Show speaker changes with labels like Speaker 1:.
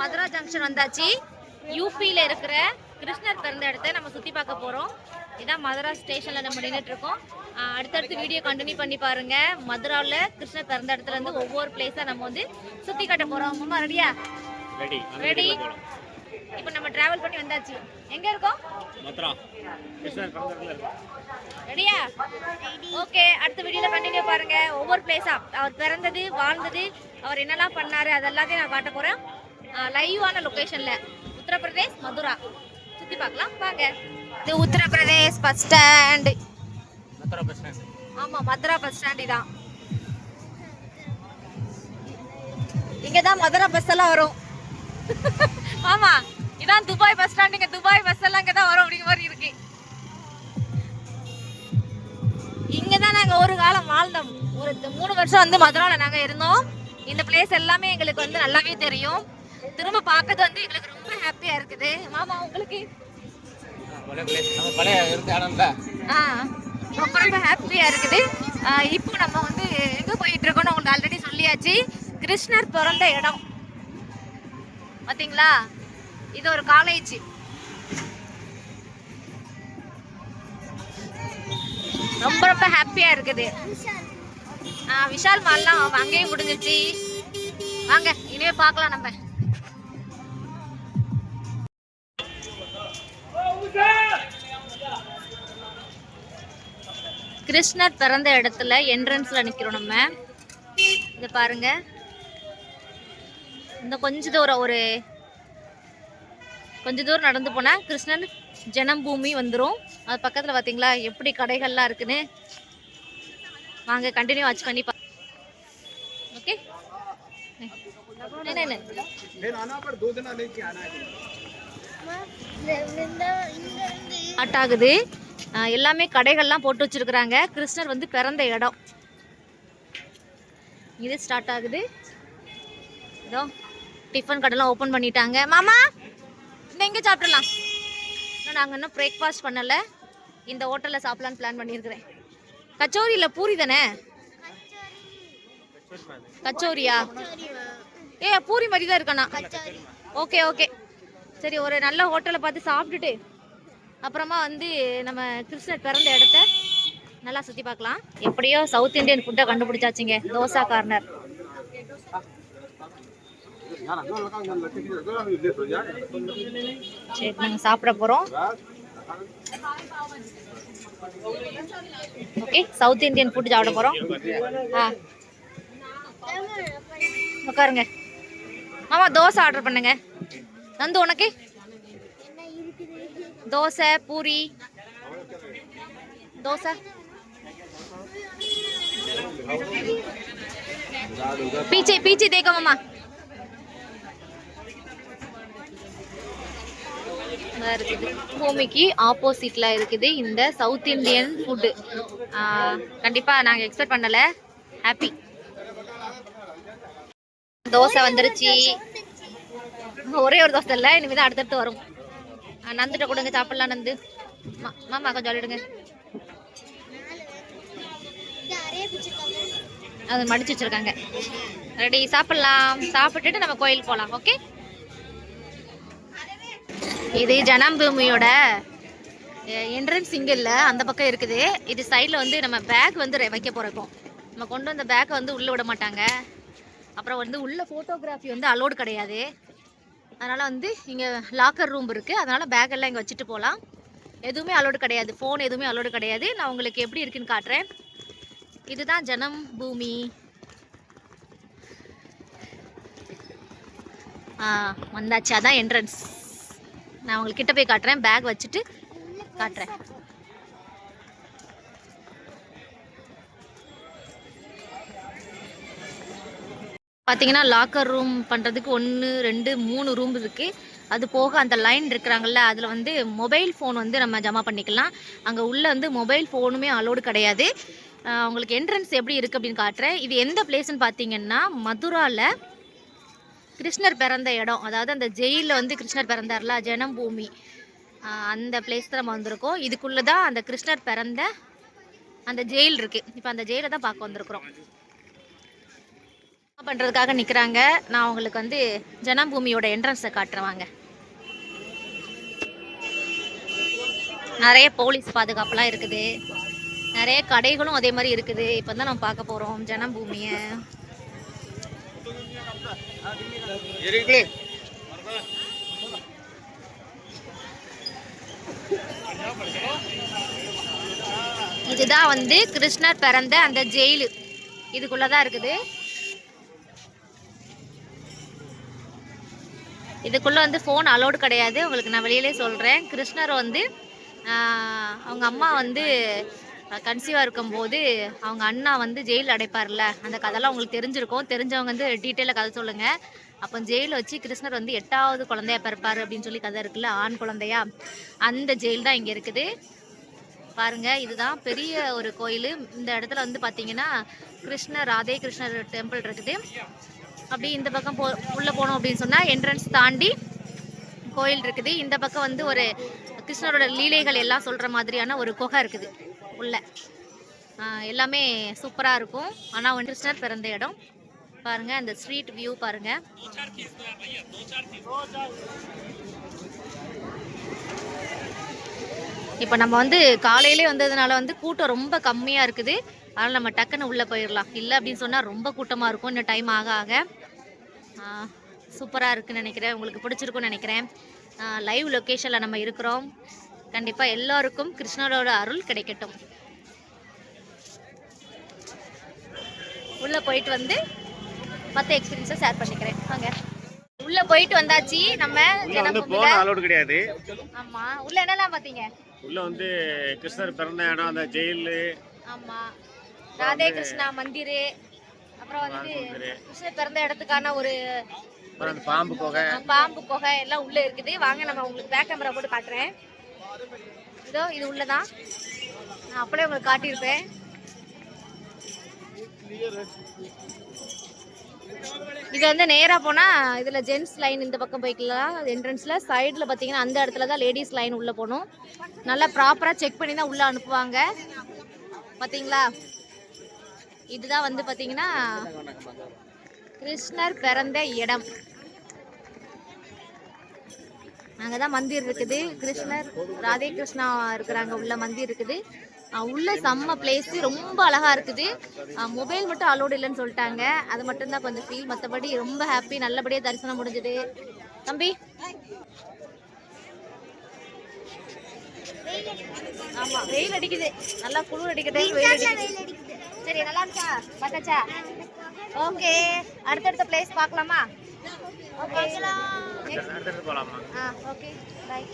Speaker 1: Mathura junction வந்தாச்சு. யூபியில் இருக்கிற கிருஷ்ணர் பிறந்த இடத்த நம்ம சுற்றி பார்க்க போகிறோம் இதான் மதுரா ஸ்டேஷனில் நம்ம நின்றுட்டு இருக்கோம். அடுத்தடுத்து வீடியோ கண்டினியூ பண்ணி பாருங்க. மதுராவில் கிருஷ்ணர் பிறந்த இடத்துல இருந்து ஒவ்வொரு பிளேஸாக நம்ம வந்து சுற்றி காட்ட போகிறோம் அம்மா ரெடியா
Speaker 2: ரெடி
Speaker 1: ரெடி இப்போ நம்ம டிராவல் பண்ணி வந்தாச்சு. எங்கே இருக்கோம்?
Speaker 2: மதுரா.
Speaker 1: ரெடியா ஓகே அடுத்த வீடியோல கண்டினியூ பாருங்க. ஒவ்வொரு பிளேஸா அவர் பிறந்தது வாழ்ந்தது அவர் என்னெல்லாம் பண்ணாரு அதெல்லாத்தையும் நான் காட்ட போறேன். லைவான லொகேஷன்ல உத்தரப்பிரதேஷ் மதுரா. சுத்தி பார்க்கலாம் வாங்க. இது Uttar Pradesh bus stand
Speaker 2: Mathura bus stand
Speaker 1: ஆமா மதுரா பஸ் ஸ்டாண்ட் இதான். இங்க தான் மதுரா பஸ் எல்லாம் வரும். ஆமா இதான் துபாய் பஸ் ஸ்டாண்ட் இங்க துபாய் பஸ் எல்லாம் இங்க தான் வரும் அப்படிங்கிற மாதிரி இருக்கு. இங்க தான் நாங்க ஒரு காலம் வாழ்ந்தோம். ஒரு மூணு வருஷம் வந்து மதுரால நாங்க இருந்தோம். இந்த பிளேஸ் எல்லாமே எங்களுக்கு வந்து நல்லாவே தெரியும். திரும்ப பார்க்கறது வந்து எங்களுக்கு ரொம்ப ஹாப்பியா இருக்குது. மாமா உங்களுக்கு? ரொம்ப ரொம்ப ஹாப்பியா இருக்குது. இப்போ நம்ம வந்து எங்க போயிட்டு இருக்கோம்னு உங்களுக்கு ஆல்ரெடி சொல்லியாச்சு. கிருஷ்ணர் பிறந்த இடம். பாத்தீங்களா? இது ஒரு காலேஜ் ரொம்ப ரொம்ப ஹாப்பியா இருக்குது. விஷால் மால்லாம் அங்கேயும் முடிஞ்சிச்சு. வாங்க இனிமே பார்க்கலாம் நம்ம. கிருஷ்ணர் பிறந்த இடத்துல என்ட்ரன்ஸ்ல நிக்கிறோம் நம்ம. இத பாருங்க. இந்த கொஞ்ச தூரம் ஒரு கொஞ்ச தூரம் நடந்து போனா கிருஷ்ணன் ஜனம் பூமி வந்துரும். அது பக்கத்துல பாத்தீங்களா? எப்படி கடைகள்லாம் இருக்குன்னு. வாங்க கண்டினியூ வாட்ச் பண்ணி பா ஓகே ஆஹ் எல்லாமே கடைகள்லாம் போட்டு வச்சிருக்கிறாங்க. கிருஷ்ணர் வந்து பிறந்த இடம். இது ஸ்டார்ட் ஆகுது. இதோ டிஃபன் கடைலாம் ஓப்பன் பண்ணிட்டாங்க. மாமா இந்த எங்கே சாப்பிடலாம்? இன்னும் நாங்கள் இன்னும் பிரேக்ஃபாஸ்ட் பண்ணலை. இந்த ஹோட்டலில் சாப்பிடலான்னு பிளான் பண்ணியிருக்கிறேன். கச்சோரி இல்லை பூரி தானே? கச்சோரியா? ஏ பூரி மாதிரி தான் இருக்கண்ணா ஓகே ஓகே சரி ஒரு நல்ல ஹோட்டலை பார்த்து சாப்பிட்டுட்டு அப்புறமா வந்து நம்ம கிருஷ்ணர் பிறந்த இடத்த நல்லா சுற்றி பார்க்கலாம். எப்படியோ சவுத் இந்தியன் ஃபுட்டை கண்டுபிடிச்சாச்சுங்க. தோசா கார்னர் சரி நாங்கள் சாப்பிட போகிறோம் ஓகே சவுத் இந்தியன் ஃபுட் சாப்பிட போகிறோம் ஆ. உட்காருங்க. மாமா தோசை ஆர்டர் பண்ணுங்க. நந்து உனக்கு? தோசை பூரி தோசை पीछे पीछे देखो मामा இதா இருக்குது பூமிக்கு ஆப்போசிட்ல இருக்குது இந்த சவுத் இந்தியன் ஃபுட்டு கண்டிப்பா நாங்க எக்ஸ்பெக்ட் பண்ணல ஹாப்பி தோசை வந்துருச்சு ஒரே ஒரு தோசை இல்லை இனிமேல் தான் அடுத்தடுத்து வரும் ஆ, நந்துட்ட கொடுங்க சாப்பிடலாம் நந்து. மா- மாமா கொஞ்சம் சொல்லிடுங்க அது மடிச்சு வச்சிருக்காங்க. ரெடி சாப்பிடலாம். சாப்பிட்டுட்டு நம்ம கோயிலுக்கு போகலாம் ஓகே? இது ஜனாம்பூமியோட என்ட்ரன்ஸ் இங்கே இல்லை அந்த பக்கம் இருக்குது. இது சைடில் வந்து நம்ம பேக் வந்து வைக்க போகிறோம் நம்ம கொண்டு வந்த பேக்கை வந்து உள்ளே விட மாட்டாங்க. அப்புறம் வந்து உள்ள ஃபோட்டோகிராஃபி வந்து அலோடு கிடையாது. அதனால் வந்து இங்கே லாக்கர் ரூம் இருக்குது அதனால் பேக்கெல்லாம் இங்கே வச்சுட்டு போகலாம் எதுவுமே அலோடு கிடையாது. ஃபோன் எதுவுமே அலோடு கிடையாது. நான் உங்களுக்கு எப்படி இருக்குன்னு காட்டுறேன். இதுதான் ஜனம் பூமி. ஆ வந்தாச்சு. அதான் என்ட்ரன்ஸ் நான் உங்களுக்கு கிட்ட போய் காட்டுறேன். பேக் வச்சுட்டு காட்டுறேன். பார்த்தீங்கன்னா லாக்கர் ரூம் பண்ணுறதுக்கு ஒன்று ரெண்டு மூணு ரூம் இருக்குது அது போக அந்த லைன் இருக்கிறாங்கல்ல அதில் வந்து மொபைல் ஃபோன் வந்து நம்ம ஜமா பண்ணிக்கலாம். அங்கே உள்ளே வந்து மொபைல் ஃபோனுமே அலோடு கிடையாது. உங்களுக்கு என்ட்ரன்ஸ் எப்படி இருக்குது அப்படின்னு காட்டுறேன். இது எந்த பிளேஸ்னு பார்த்தீங்கன்னா மதுராவில் கிருஷ்ணர் பிறந்த இடம். அதாவது அந்த ஜெயிலில் வந்து கிருஷ்ணர் பிறந்தார்ல ஜனம்பூமி. பூமி அந்த பிளேஸ் தான் நம்ம வந்திருக்கோம். இதுக்குள்ளே தான் அந்த கிருஷ்ணர் பிறந்த அந்த ஜெயில் இருக்குது இப்போ அந்த ஜெயிலை தான் பார்க்க வந்திருக்கிறோம். பண்ணுறதுக்காக நிற்கிறாங்க நான் உங்களுக்கு வந்து ஜனபூமியோட என்ட்ரன்ஸை காட்டுறவாங்க நிறைய போலீஸ் பாதுகாப்புலாம் இருக்குது. நிறைய கடைகளும் அதே மாதிரி இருக்குது. இப்போ தான் நம்ம பார்க்க போகிறோம் ஜனபூமியை இதுதான் வந்து கிருஷ்ணர் பிறந்த அந்த ஜெயிலு. இதுக்குள்ளதான் இருக்குது. இதுக்குள்ளே வந்து ஃபோன் அலோடு கிடையாது. உங்களுக்கு நான் வெளியிலே சொல்கிறேன் கிருஷ்ணர் வந்து அவங்க அம்மா வந்து கன்சீவாக இருக்கும்போது அவங்க அண்ணா வந்து ஜெயில் அடைப்பார்ல. அந்த கதைலாம் உங்களுக்கு தெரிஞ்சிருக்கும். தெரிஞ்சவங்க வந்து டீட்டெயிலாக கதை சொல்லுங்கள் அப்போ ஜெயில் வச்சு கிருஷ்ணர் வந்து எட்டாவது குழந்தையா பிறப்பார் அப்படின்னு சொல்லி கதை இருக்குல்ல ஆண் குழந்தையா? அந்த ஜெயில் தான் இங்கே இருக்குது. பாருங்க இதுதான் பெரிய ஒரு கோயில். இந்த இடத்துல வந்து பார்த்தீங்கன்னா கிருஷ்ணர் ராதே கிருஷ்ணர் டெம்பிள் இருக்குது. அப்படி இந்த பக்கம் போ உள்ளே போனோம் அப்படின்னு சொன்னால் என்ட்ரன்ஸ் தாண்டி கோயில் இருக்குது. இந்த பக்கம் வந்து ஒரு கிருஷ்ணரோட லீலைகள் எல்லாம் சொல்கிற மாதிரியான ஒரு குகை இருக்குது உள்ள. எல்லாமே சூப்பராக இருக்கும். ஆனால் வந்து கிருஷ்ணர் பிறந்த இடம். பாருங்கள் அந்த ஸ்ட்ரீட் வியூ பாருங்கள் இப்போ நம்ம வந்து காலையிலே வந்ததுனால வந்து கூட்டம் ரொம்ப கம்மியாக இருக்குது. அதனால் நம்ம டக்குன்னு உள்ளே போயிடலாம். இல்லை அப்படின்னு சொன்னால் ரொம்ப கூட்டமாக இருக்கும். இன்னும் டைம் ஆக ஆக. சூப்பராக இருக்குன்னு நினைக்கிறேன். உங்களுக்கு பிடிச்சிருக்கும்னு நினைக்கிறேன். லைவ் லொக்கேஷனில் நம்ம இருக்கிறோம். கண்டிப்பாக எல்லாருக்கும் கிருஷ்ணரோட அருள் கிடைக்கட்டும். உள்ளே போயிட்டு வந்து மற்ற எக்ஸ்பீரியன்ஸை ஷேர் பண்ணிக்கிறேன். வாங்க. உள்ளே போயிட்டு வந்தாச்சு. நம்ம
Speaker 2: வந்து போன அலோடு கிடையாது.
Speaker 1: ஆமா. உள்ள என்னெல்லாம் பார்த்தீங்க?
Speaker 2: உள்ள வந்து கிருஷ்ணர் பிறந்த இடம் அந்த ஜெயிலு.
Speaker 1: ஆமா. ராதே கிருஷ்ணா மந்திர். அப்புறம் வந்து. கிருஷ்ணர் பிறந்த இடத்துக்கான ஒரு
Speaker 2: அப்புறம் பாம்பு குகை
Speaker 1: பாம்பு குகை எல்லாம் உள்ள இருக்குது. வாங்க நம்ம உங்களுக்கு பேக் கேமரா போட்டு காட்டுறேன். இதோ இது உள்ளதான். நான் அப்படியே உங்களுக்கு காட்டியிருப்பேன். இது வந்து நேரா போனா இதுல ஜென்ஸ் லைன் இந்த பக்கம் போய்க்கலாம் என்ட்ரன்ஸ்ல சைடுல பாத்தீங்கன்னா அந்த இடத்துல தான் லேடிஸ் லைன் உள்ள போகணும். நல்லா ப்ராப்பரா செக் பண்ணி தான் உள்ள அனுப்புவாங்க. பாத்தீங்களா? இதுதான் வந்து பார்த்தீங்கன்னா கிருஷ்ணர் பிறந்த இடம். அங்கே தான் மந்திர் இருக்குது. கிருஷ்ணர் ராதே கிருஷ்ணா இருக்கிறாங்க. உள்ள மந்திர் இருக்குது. உள்ள செம்ம பிளேஸ் ரொம்ப அழகா இருக்குது. மொபைல் மட்டும் அலோடு இல்லைன்னு சொல்லிட்டாங்க. அது மட்டும்தான் கொஞ்சம் ஃபீல் மற்றபடி ரொம்ப ஹாப்பி நல்லபடியாக தரிசனம் முடிஞ்சது. தம்பி? ஆமா வெயில் அடிக்குது. நல்லா குளிர் அடிக்குது. வெயில் அடிக்குது. சரி நல்லா இருக்கா? பார்த்தாச்சா ஓகே அடுத்தடுத்த பிளேஸ் பார்க்கலாமா? ஓகே ஆ ஓகே பாய்